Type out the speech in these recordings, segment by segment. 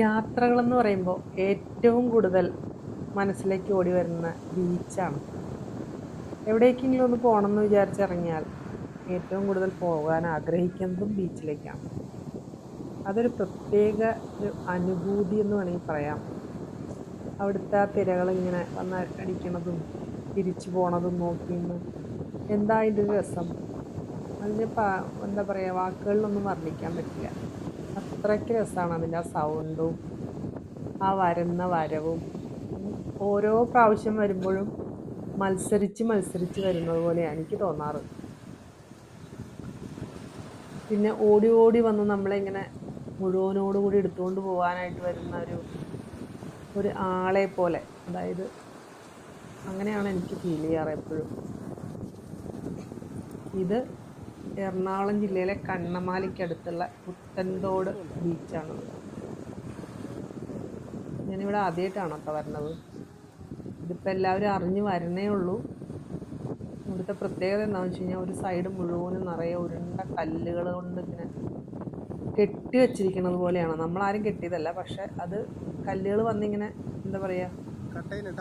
യാത്രകളെന്ന് പറയുമ്പോൾ ഏറ്റവും കൂടുതൽ മനസ്സിലേക്ക് ഓടി വരുന്ന ബീച്ചാണ്. എവിടേക്കെങ്കിലും ഒന്ന് പോകണം എന്ന് വിചാരിച്ചിറങ്ങിയാൽ ഏറ്റവും കൂടുതൽ പോകാൻ ആഗ്രഹിക്കുന്നതും ബീച്ചിലേക്കാണ്. അതൊരു പ്രത്യേക ഒരു അനുഭൂതി എന്ന് വേണമെങ്കിൽ പറയാം. അവിടുത്തെ ആ തിരകളിങ്ങനെ വന്ന് അടിക്കണതും തിരിച്ചു പോണതും നോക്കിയെന്ന് എന്താ അതിന്റെ രസം? അതിന് എന്താ പറയുക വാക്കുകളിലൊന്നും വർണിക്കാൻ പറ്റില്ല. അത്രയ്ക്ക് രസമാണ് അതിന്റെ ആ സൗണ്ടും ആ വരുന്ന വരവും. ഓരോ പ്രാവശ്യം വരുമ്പോഴും മത്സരിച്ച് മത്സരിച്ച് വരുന്നത് പോലെയാണ് എനിക്ക് തോന്നാറ്. പിന്നെ ഓടി ഓടി വന്ന് നമ്മളിങ്ങനെ മുഴുവനോടുകൂടി എടുത്തുകൊണ്ട് പോകാനായിട്ട് വരുന്ന ഒരു ഒരു ആളെ പോലെ. അതായത് അങ്ങനെയാണ് എനിക്ക് ഫീൽ ചെയ്യാറ് എപ്പോഴും. ഇത് എറണാകുളം ജില്ലയിലെ കണ്ണമാലിക്കടുത്തുള്ള പുത്തൻതോട് ബീച്ചാണ്. ഞാനിവിടെ ആദ്യമായിട്ടാണ് കേട്ടോ വരണത്. ഇതിപ്പോൾ എല്ലാവരും അറിഞ്ഞ് വരണേ ഉള്ളൂ. ഇവിടുത്തെ പ്രത്യേകത എന്താണെന്ന് വെച്ച് കഴിഞ്ഞാൽ ഒരു സൈഡ് മുഴുവനും നിറയെ ഉരുണ്ട കല്ലുകൾ കൊണ്ട് ഇങ്ങനെ കെട്ടി വെച്ചിരിക്കുന്നത് പോലെയാണ്. നമ്മളാരും കെട്ടിയതല്ല പക്ഷെ അത് കല്ലുകൾ വന്നിങ്ങനെ എന്താ പറയുക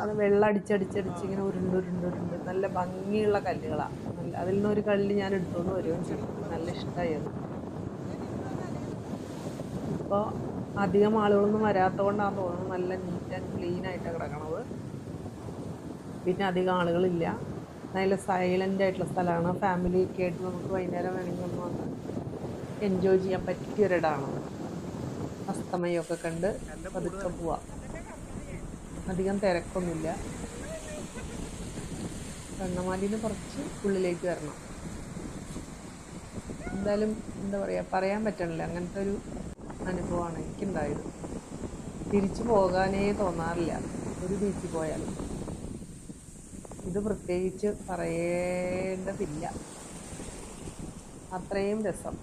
അത് വെള്ളം അടിച്ചടിച്ചടിച്ച് ഇങ്ങനെ ഉരുണ്ട് ഉരുണ്ട് ഉരുണ്ട്. നല്ല ഭംഗിയുള്ള കല്ലുകളാണ് അതിൽ നിന്ന് ഒരു കല്ല് ഞാൻ എടുത്തുകൊണ്ട് വരികയും ചെയ്തു. നല്ല ഇഷ്ടമായി അത് ഇപ്പോൾ അധികം ആളുകളൊന്നും വരാത്തതുകൊണ്ടാണ് തോന്നുന്നത് നല്ല നീറ്റ് ആൻഡ് ക്ലീൻ ആയിട്ട് കിടക്കണത്. പിന്നെ അധികം ആളുകളില്ല. നല്ല സൈലന്റ് ആയിട്ടുള്ള സ്ഥലമാണ്. ഫാമിലിയൊക്കെ ആയിട്ട് നമുക്ക് വൈകുന്നേരം വേണമെങ്കിൽ ഒന്ന് വന്ന് എൻജോയ് ചെയ്യാൻ പറ്റിയ ഒരിടമാണ് അസ്തമയമൊക്കെ കണ്ട് പതുക്കെ പോവാം. അധികം തിരക്കൊന്നുമില്ല. കണ്ണമാലിന്ന് കുറച്ച് ഉള്ളിലേക്ക് വരണം. എന്തായാലും എന്താ പറയുക പറയാൻ പറ്റണില്ല. അങ്ങനത്തെ ഒരു അനുഭവമാണ് എനിക്കുണ്ടായത്. തിരിച്ചു പോകാനേ തോന്നാറില്ല. ഒരു ബീച്ചിൽ പോയാലും. ഇത് പ്രത്യേകിച്ച് പറയേണ്ടതില്ല. അത്രയും രസം.